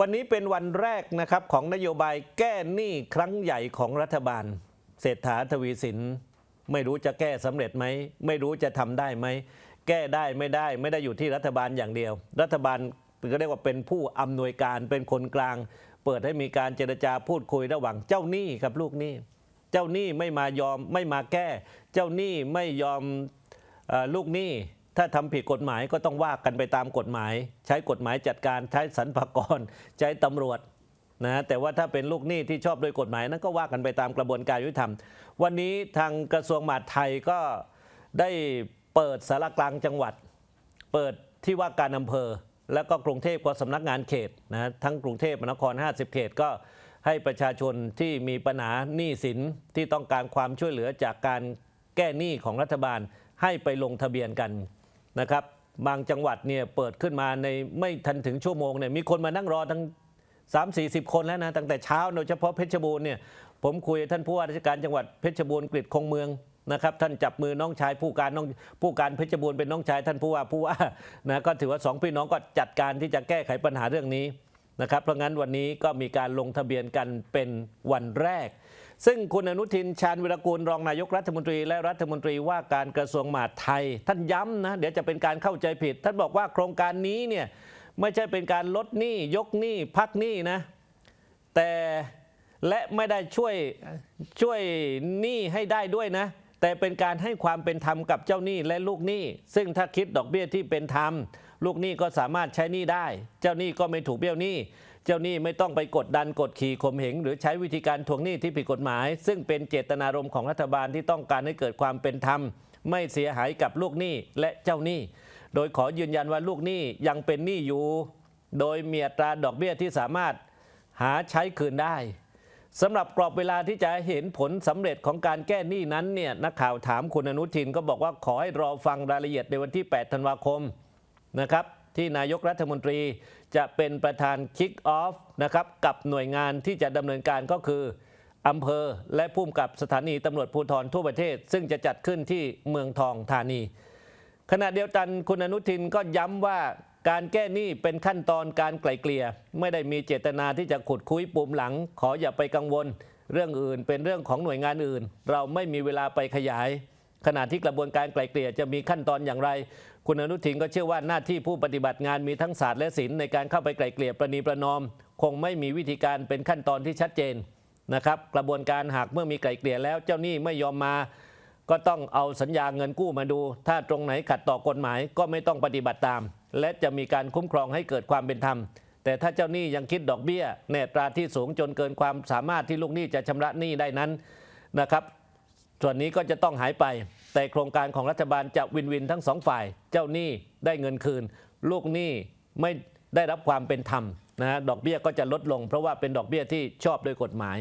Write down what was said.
วันนี้เป็นวันแรกนะครับของนโยบายแก้หนี้ครั้งใหญ่ของรัฐบาล เศรษฐาทวีสิน ไม่รู้จะแก้สำเร็จไหม ไม่รู้จะทำได้ไหม แก้ได้ไม่ได้ไม่ได้อยู่ที่รัฐบาลอย่างเดียว รัฐบาลก็เรียกว่าเป็นผู้อำนวยการเป็นคนกลาง เปิดให้มีการเจรจาพูดคุยระหว่างเจ้าหนี้กับลูกหนี้ เจ้าหนี้ไม่มายอมไม่มาแก้ เจ้าหนี้ไม่ยอมอลูกหนี้ ถ้าทำผิดกฎหมายก็ต้องว่ากันไปตามกฎหมาย ใช้กฎหมายจัดการใช้สรรพากร ใช้ตำรวจนะแต่ว่าถ้าเป็นลูกหนี้ที่ชอบโดยกฎหมายนั้นก็ว่ากันไปตามกระบวนการยุติธรรม วันนี้ทางกระทรวงมหาดไทยก็ได้เปิดสารกลางจังหวัด เปิดที่ว่าการอำเภอ แล้วก็กรุงเทพก็สำนักงานเขตนะทั้งกรุงเทพมหานคร 50 เขตก็ให้ประชาชนที่มีปัญหาหนี้สินที่ต้องการความช่วยเหลือจากการแก้หนี้ของรัฐบาลให้ไปลงทะเบียนกัน นะครับ บางจังหวัดเนี่ยเปิดขึ้นมาในไม่ทันถึงชั่วโมงเนี่ยมีคนมานั่งรอทั้ง3 4 0 คนแล้วนะตั้งแต่เช้าโดยเฉพาะเพชรบูรณ์เนี่ยผมคุยกับท่านผู้ว่าราชการจังหวัดเพชรบูรณ์กฤษคงเมืองนะครับท่านจับมือน้องชายผู้การน้องผู้การเพชรบูรณ์เป็นน้องชายท่านผู้ว่าผู้ว่านะก็ถือว่าสองพี่น้องก็จัดการที่จะแก้ไขปัญหาเรื่องนี้นะครับเพราะงั้นวันนี้ก็มีการลงทะเบียนกันเป็นวันแรก ซึ่งคุณอนุทินชาญวิรกูลรองนายกรัฐมนตรีและรัฐมนตรีว่าการกระทรวงมหาดไทย ท่านย้ำนะเดี๋ยวจะเป็นการเข้าใจผิด ท่านบอกว่าโครงการนี้เนี่ยไม่ใช่เป็นการลดหนี้ยกหนี้พักหนี้นะแต่และไม่ได้ช่วยช่วยหนี้ให้ได้ด้วยนะ แต่เป็นการให้ความเป็นธรรมกับเจ้าหนี้และลูกหนี้ ซึ่งถ้าคิดดอกเบี้ยที่เป็นธรรม ลูกหนี้ก็สามารถใช้หนี้ได้ เจ้าหนี้ก็ไม่ถูกเบี้ยวหนี้ เจ้าหนี้ไม่ต้องไปกดดันกดขี่ข่มเหงหรือใช้วิธีการทวงหนี้ที่ผิดกฎหมาย ซึ่งเป็นเจตนารมณ์ของรัฐบาลที่ต้องการให้เกิดความเป็นธรรม ไม่เสียหายกับลูกหนี้และเจ้าหนี้ โดยขอยืนยันว่าลูกหนี้ยังเป็นหนี้อยู่ โดยมีอัตราดอกเบี้ยที่สามารถหาใช้คืนได้สำหรับกรอบเวลาที่จะเห็นผลสำเร็จของการแก้หนี้นั้นเนี่ยนักข่าวถามคุณอนุทินก็บอกว่าขอให้รอฟังรายละเอียดในวันที่ 8 ธันวาคมนะครับ ที่นายกรัฐมนตรีจะเป็นประธานคิกออฟนะครับกับหน่วยงานที่จะดำเนินการก็คืออำเภอและผู้กำกับสถานีตำรวจภูธรทั่วประเทศ ซึ่งจะจัดขึ้นที่เมืองทองธานี ขณะเดียวกันคุณอนุทินก็ย้ำว่าการแก้หนี้เป็นขั้นตอนการไกล่เกลี่ย ไม่ได้มีเจตนาที่จะขุดคุยปุ่มหลัง ขออย่าไปกังวล เรื่องอื่นเป็นเรื่องของหน่วยงานอื่น เราไม่มีเวลาไปขยาย ขณะที่กระบวนการไกล่เกลี่ยจะมีขั้นตอนอย่างไร คุณอนุทินก็เชื่อว่าหน้าที่ผู้ปฏิบัติงานมีทั้งศาสตร์และศิลป์ในการเข้าไปไกล่เกลี่ยประนีประนอม คงไม่มีวิธีการเป็นขั้นตอนที่ชัดเจนนะครับกระบวนการหากเมื่อมีไกล่เกลี่ยแล้วเจ้าหนี้ไม่ยอมมา ก็ต้องเอาสัญญาเงินกู้มาดู ถ้าตรงไหนขัดต่อกฎหมายก็ไม่ต้องปฏิบัติตาม และจะมีการคุ้มครองให้เกิดความเป็นธรรม แต่ถ้าเจ้าหนี้ยังคิดดอกเบี้ยแนตราที่สูงจนเกินความสามารถที่ลูกหนี้จะชำระหนี้ได้นั้นนะครับ ส่วนนี้ก็จะต้องหายไป แต่โครงการของรัฐบาลจะวินวินทั้งสองฝ่าย เจ้าหนี้ได้เงินคืน ลูกหนี้ไม่ได้รับความเป็นธรรมนะฮะดอกเบี้ยก็จะลดลง เพราะว่าเป็นดอกเบี้ยที่ชอบโดยกฎหมาย